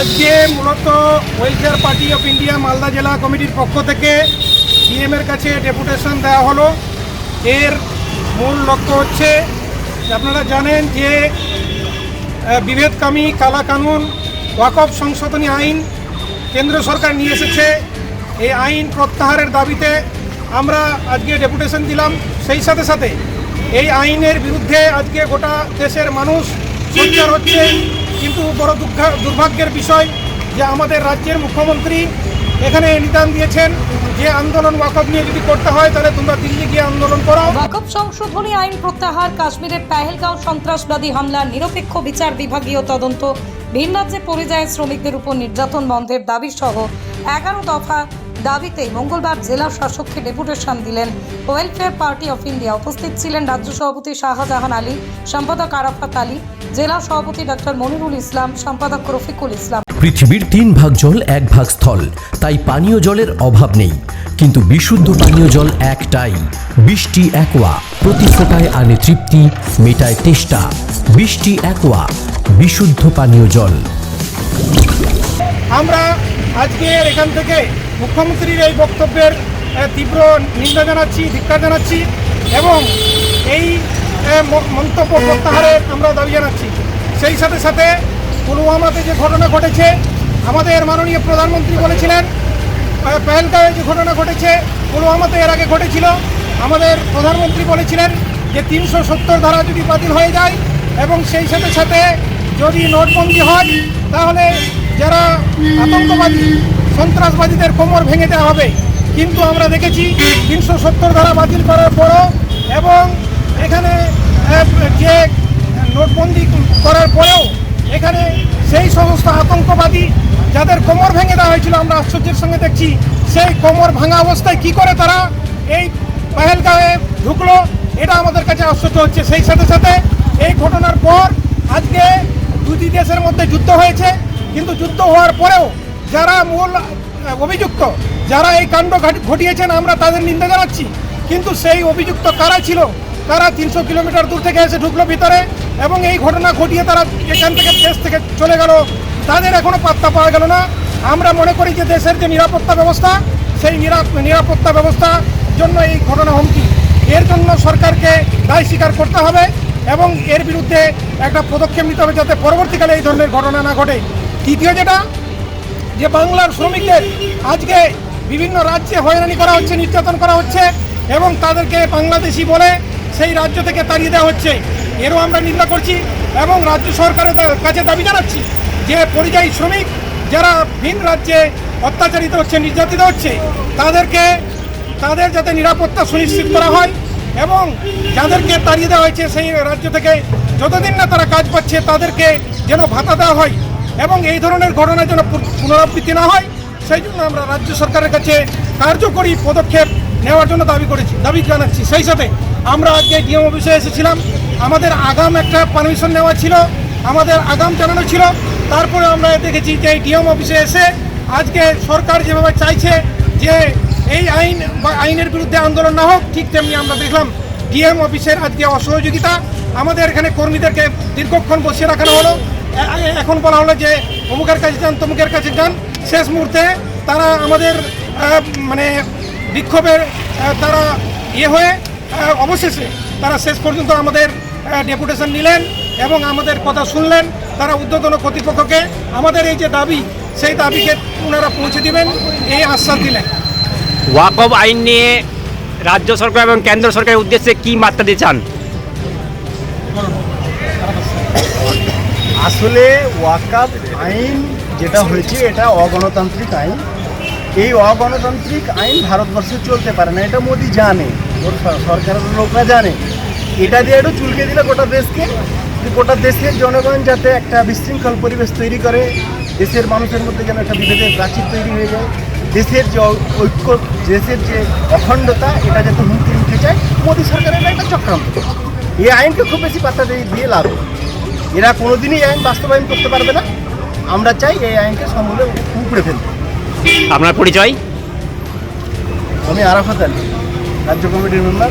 আজকে মূলত welfare party of India Malda জেলা কমিটির পক্ষ থেকে ডিএমের কাছে ডেপুটেশন দেওয়া হলো। এর মূল লক্ষ্য হচ্ছে আপনারা জানেন যে বিভেদকামী কালা কানুন, ওয়াকফ সংশোধনী আইন কেন্দ্র সরকার নিয়ে এসেছে। এই আইন প্রত্যাহারের দাবিতে আমরা আজকে ডেপুটেশন দিলাম। সেই সাথে সাথে এই আইনের বিরুদ্ধে আজকে গোটা দেশের মানুষ সোচ্চার হচ্ছে। কিন্তু বড় দুর্ঘা- দুর্ভাগ্যের বিষয় যে আমাদের রাজ্যের মুখ্যমন্ত্রী এখানে নিদান দিয়েছেন যে আন্দোলন ওয়াকফ নিয়ে যদি করতে হয়, তাহলে তোমরা দিল্লি গিয়ে আন্দোলন করো ওয়াকফ সংশোধনী আইন প্রত্যাহার কাশ্মীরের পেহেলগাঁও সন্ত্রাসবাদী হামলার নিরপেক্ষ বিচার বিভাগীয় তদন্ত ভিন রাজ্যে পরিযায়ী শ্রমিকদের উপর নির্যাতন বন্ধের দাবি সহ এগারো দফা দাবিতে মঙ্গলবার জেলা শাসককে ডেপুটেশন দিলেন। Welfare party of India. উপস্থিত ছিলেন রাজ্য সভাপতি শাহজাহান আলী সম্পাদক আরাফাত আলী জেলা সভাপতি ডক্টর মনিরুল ইসলাম সম্পাদক রফিকুল ইসলাম। পৃথিবীর তিন ভাগ জল এক ভাগ স্থল। তাই পানীয় জলের অভাব নেই। কিন্তু বিশুদ্ধ পানীয় জল একটাই। বৃষ্টি একোয়া। প্রতি ফোটায় আনে তৃপ্তি মেটায় তেষ্টা। বৃষ্টি একোয়া। বিশুদ্ধ পানীয় জল। আমরা আজকে এখান থেকে মুখ্যমন্ত্রীর এই বক্তব্যের তীব্র নিন্দা জানাচ্ছি, ধিক্কার জানাচ্ছি এবং এই মন্তব্য প্রত্যাহারের আমরা দাবি জানাচ্ছি। সেই সাথে সাথে পুলওয়ামাতে যে ঘটনা ঘটেছে, আমাদের মাননীয় প্রধানমন্ত্রী বলেছিলেন পেহেলগাঁওয়ে যে ঘটনা ঘটেছে, পুলওয়ামাতে এর আগে ঘটেছিল। আমাদের প্রধানমন্ত্রী বলেছিলেন যে তিনশো সত্তর ধারা যদি বাতিল হয়ে যায় এবং সেই সাথে সাথে যদি নোটবন্দি হয়, তাহলে যারা আতঙ্কবাদী সন্ত্রাসবাদীদের কোমর ভেঙে দেওয়া হবে। কিন্তু আমরা দেখেছি তিনশো সত্তর ধারা বাতিল করার পরও এবং এখানে যে নোটবন্দি করার পরেও এখানে সেই সমস্ত আতঙ্কবাদী যাদের কোমর ভেঙে দেওয়া হয়েছিল, আমরা আশ্চর্যের সঙ্গে দেখছি, সেই কোমর ভাঙা অবস্থায় কি করে তারা এই পেহেলগাঁওয়ে ঢুকলো, এটা আমাদের কাছে আশ্চর্য হচ্ছে। সেই সাথে সাথে এই ঘটনার পর আজকে দুটি দেশের মধ্যে যুদ্ধ হয়েছে। কিন্তু যুদ্ধ হওয়ার পরেও যারা মূল অভিযুক্ত, যারা এই কাণ্ড ঘটিয়েছেন, আমরা তাদের নিন্দা জানাচ্ছি। কিন্তু সেই অভিযুক্ত কারা ছিল? তারা তিনশো কিলোমিটার দূর থেকে এসে ঢুকলো ভিতরে এবং এই ঘটনা ঘটিয়ে তারা এখান থেকে দেশ থেকে চলে গেল। তাদের এখনও পাত্তা পাওয়া গেল না। আমরা মনে করি যে দেশের যে নিরাপত্তা ব্যবস্থা, সেই নিরাপত্তা ব্যবস্থার জন্য এই ঘটনা হুমকি। এর জন্য সরকারকে দায় স্বীকার করতে হবে এবং এর বিরুদ্ধে একটা পদক্ষেপ নিতে হবে যাতে পরবর্তীকালে এই ধরনের ঘটনা না ঘটে। তৃতীয় যেটা যে বাংলার শ্রমিকদের আজকে বিভিন্ন রাজ্যে হয়রানি করা হচ্ছে, নির্যাতন করা হচ্ছে এবং তাদেরকে বাংলাদেশি বলে সেই রাজ্য থেকে তাড়িয়ে দেওয়া হচ্ছে। এরও আমরা নিন্দা করছি এবং রাজ্য সরকারের কাছে দাবি জানাচ্ছি যে পরিযায়ী শ্রমিক যারা ভিন রাজ্যে অত্যাচারিত হচ্ছে, নির্যাতিত হচ্ছে, তাদেরকে, তাদের যাতে নিরাপত্তা সুনিশ্চিত করা হয় এবং যাদেরকে তাড়িয়ে দেওয়া হয়েছে সেই রাজ্য থেকে যতদিন না তারা কাজ পাচ্ছে, তাদেরকে যেন ভাতা দেওয়া হয়। এবং এই ধরনের ঘটনা যেন পুনরাবৃত্তি না হয়, সেই জন্য আমরা রাজ্য সরকারের কাছে কার্যকরী পদক্ষেপ নেওয়ার জন্য দাবি করেছি, দাবি জানাচ্ছি। সেই সাথে আমরা আজকে ডিএম অফিসে এসেছিলাম। আমাদের আগাম একটা পারমিশন নেওয়া ছিল, আমাদের আগাম জানানো ছিল। তারপরে আমরা দেখেছি যে ডিএম অফিসে এসে আজকে সরকার যেভাবে চাইছে যে এই আইন বা আইনের বিরুদ্ধে আন্দোলন না হোক, ঠিক তেমনি আমরা দেখলাম ডিএম অফিসের আজকে অসহযোগিতা। আমাদের এখানে কর্মীদেরকে দীর্ঘক্ষণ বসিয়ে রাখানো হলো। এখন বলা হলো যে অমুকের কাছে যান, তমুকের কাছে যান। শেষ মুহূর্তে তারা আমাদের মানে বিক্ষোভের তারা ইয়ে হয়ে অবশেষে তারা শেষ পর্যন্ত আমাদের ডেপুটেশন নিলেন এবং আমাদের কথা শুনলেন। তারা উদ্বোধন কর্তৃপক্ষকে আমাদের এই যে দাবি, সেই দাবিকে ওনারা পৌঁছে দিবেন, এই আশ্বাস দিলেন। ওয়াকফ আইন নিয়ে রাজ্য সরকার এবং কেন্দ্র সরকারের উদ্দেশ্যে কি মাত্রা দিতে চান? আসলে ওয়াকাব আইন যেটা হয়েছে, এটা অগণতান্ত্রিক আইন। এই অগণতান্ত্রিক আইন ভারতবর্ষে চলতে পারে না। এটা মোদি জানে, ওর সরকারের লোকরা জানে। এটা দিয়ে একটু চুলকে দিলে গোটা দেশকে গোটা দেশের জনগণ যাতে একটা বিশৃঙ্খল পরিবেশ তৈরি করে, দেশের মানুষের মধ্যে যেন একটা বিভেদের প্রাচীর তৈরি হয়ে যায়, দেশের যে ঐক্য, দেশের যে অখণ্ডতা, এটা যাতে হুমকি উঠে যায় মোদী সরকারের একটা চক্রান্ত এই আইনকে খুব বেশি পাত্তা দিয়ে লাভ। এরা কোনোদিনই আইন বাস্তবায়ন করতে পারবে না। আমরা চাই এই আইনকে সমূলে উপড়ে ফেলতে আপনার পরিচয়? আমি আরাফাত আলী রাজ্য কমিটির মেম্বার।